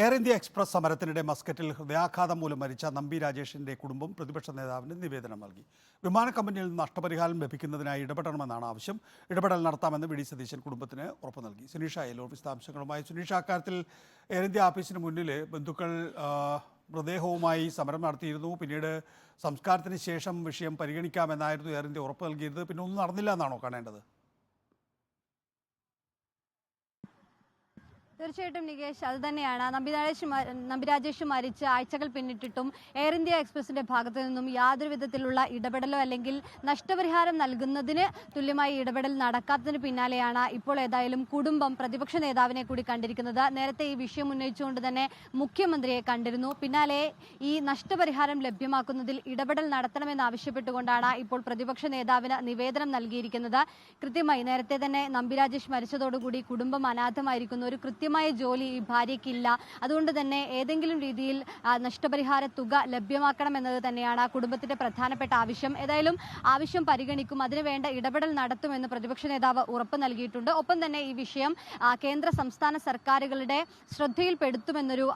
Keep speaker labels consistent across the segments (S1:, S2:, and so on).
S1: Air India Express സമരത്തിനിടെ മസ്കറ്റിൽ ഹൃദയാഘാതം മൂലം മരിച്ച നമ്പി രാജേഷിന്റെ കുടുംബം പ്രതിപക്ഷ നേതാവിന് നിവേദനം നൽകി. വിമാന കമ്പനിയിൽ നിന്ന് നഷ്ടപരിഹാരം ലഭിക്കുന്നതിനായി ഇടപെടണമെന്നാണ് ആവശ്യം. ഇടപെടൽ നടത്താമെന്ന് വി ഡി സതീശൻ കുടുംബത്തിന് ഉറപ്പ് നൽകി. സുനീഷ അയലൂർ വിശദാംശങ്ങളുമായി സുനീഷ. അക്കാര്യത്തിൽ എയർ ഇന്ത്യ ഓഫീസിന് മുന്നിൽ ബന്ധുക്കൾ മൃതദേഹവുമായി സമരം നടത്തിയിരുന്നു. പിന്നീട് സംസ്കാരത്തിന് ശേഷം വിഷയം പരിഗണിക്കാമെന്നായിരുന്നു എയർ ഇന്ത്യ ഉറപ്പ് നൽകിയത് പിന്നെ ഒന്നും നടന്നില്ല എന്നാണോ കാണേണ്ടത്?
S2: തീർച്ചയായിട്ടും നികേഷ് അത് തന്നെയാണ്. നമ്പിരാജേഷ് നമ്പിരാജേഷ് മരിച്ച ആഴ്ചകൾ പിന്നിട്ടിട്ടും എയർ ഇന്ത്യ എക്സ്പ്രസിന്റെ ഭാഗത്തു നിന്നും യാതൊരു വിധത്തിലുള്ള ഇടപെടലോ അല്ലെങ്കിൽ നഷ്ടപരിഹാരം നൽകുന്നതിന് തുല്യമായി ഇടപെടൽ നടക്കാത്തതിന് പിന്നാലെയാണ് ഇപ്പോൾ ഏതായാലും കുടുംബം പ്രതിപക്ഷ നേതാവിനെ കൂടി കണ്ടിരിക്കുന്നത്. നേരത്തെ ഈ വിഷയം ഉന്നയിച്ചുകൊണ്ട് തന്നെ മുഖ്യമന്ത്രിയെ കണ്ടിരുന്നു. പിന്നാലെ ഈ നഷ്ടപരിഹാരം ലഭ്യമാക്കുന്നതിൽ ഇടപെടൽ നടത്തണമെന്നാവശ്യപ്പെട്ടുകൊണ്ടാണ് ഇപ്പോൾ പ്രതിപക്ഷ നേതാവിന് നിവേദനം നൽകിയിരിക്കുന്നത്. കൃത്യമായി നേരത്തെ തന്നെ നമ്പിരാജേഷ് മരിച്ചതോടുകൂടി കുടുംബം അനാഥമായിരിക്കുന്നു. ഒരു കൃത്യമായ ജോലി ഈ ഭാര്യയ്ക്കില്ല. അതുകൊണ്ട് തന്നെ ഏതെങ്കിലും രീതിയിൽ നഷ്ടപരിഹാര തുക ലഭ്യമാക്കണം എന്നത് തന്നെയാണ് ആ കുടുംബത്തിന്റെ പ്രധാനപ്പെട്ട ആവശ്യം. ഏതായാലും ആവശ്യം പരിഗണിക്കും അതിനുവേണ്ട ഇടപെടൽ നടത്തുമെന്ന് പ്രതിപക്ഷ നേതാവ് ഉറപ്പ് നൽകിയിട്ടുണ്ട്. ഒപ്പം തന്നെ ഈ വിഷയം കേന്ദ്ര സംസ്ഥാന സർക്കാരുകളുടെ ശ്രദ്ധയിൽപ്പെടുത്തുമെന്നൊരു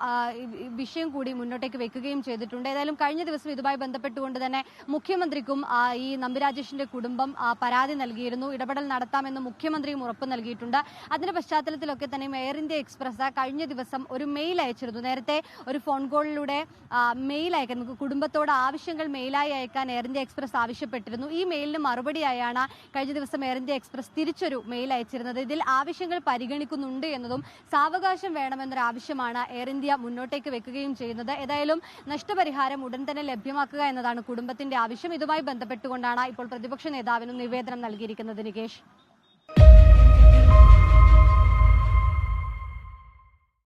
S2: വിഷയം കൂടി മുന്നോട്ടേക്ക് വെക്കുകയും ചെയ്തിട്ടുണ്ട്. ഏതായാലും കഴിഞ്ഞ ദിവസം ഇതുമായി ബന്ധപ്പെട്ടുകൊണ്ട് തന്നെ മുഖ്യമന്ത്രിക്കും ഈ നമ്പിരാജേഷിന്റെ കുടുംബം പരാതി നൽകിയിരുന്നു. ഇടപെടൽ നടത്താമെന്ന് മുഖ്യമന്ത്രിയും ഉറപ്പ് നൽകിയിട്ടുണ്ട്. അതിന്റെ പശ്ചാത്തലത്തിലൊക്കെ തന്നെ എയർ ഇന്ത്യ എക്സ്പ്രസ് കഴിഞ്ഞ ദിവസം ഒരു മെയിൽ അയച്ചിരുന്നു. നേരത്തെ ഒരു ഫോൺ കോളിലൂടെ മെയിൽ അയക്കാൻ നമുക്ക് കുടുംബത്തോട് ആവശ്യങ്ങൾ മെയിലായി അയക്കാൻ എയർ ഇന്ത്യ എക്സ്പ്രസ് ആവശ്യപ്പെട്ടിരുന്നു. ഈ മെയിലിന് മറുപടിയായാണ് കഴിഞ്ഞ ദിവസം എയർ ഇന്ത്യ എക്സ്പ്രസ് തിരിച്ചൊരു മെയിൽ അയച്ചിരുന്നത്. ഇതിൽ ആവശ്യങ്ങൾ പരിഗണിക്കുന്നുണ്ട് എന്നതും സാവകാശം വേണമെന്നൊരു ആവശ്യമാണ് എയർ ഇന്ത്യ മുന്നോട്ടേക്ക് വെക്കുകയും ചെയ്യുന്നത്. ഏതായാലും നഷ്ടപരിഹാരം ഉടൻ തന്നെ ലഭ്യമാക്കുക എന്നതാണ് കുടുംബത്തിന്റെ ആവശ്യം. ഇതുമായി ബന്ധപ്പെട്ടുകൊണ്ടാണ് ഇപ്പോൾ പ്രതിപക്ഷ നേതാവിനും നിവേദനം നൽകിയിരിക്കുന്നത് നികേഷ്.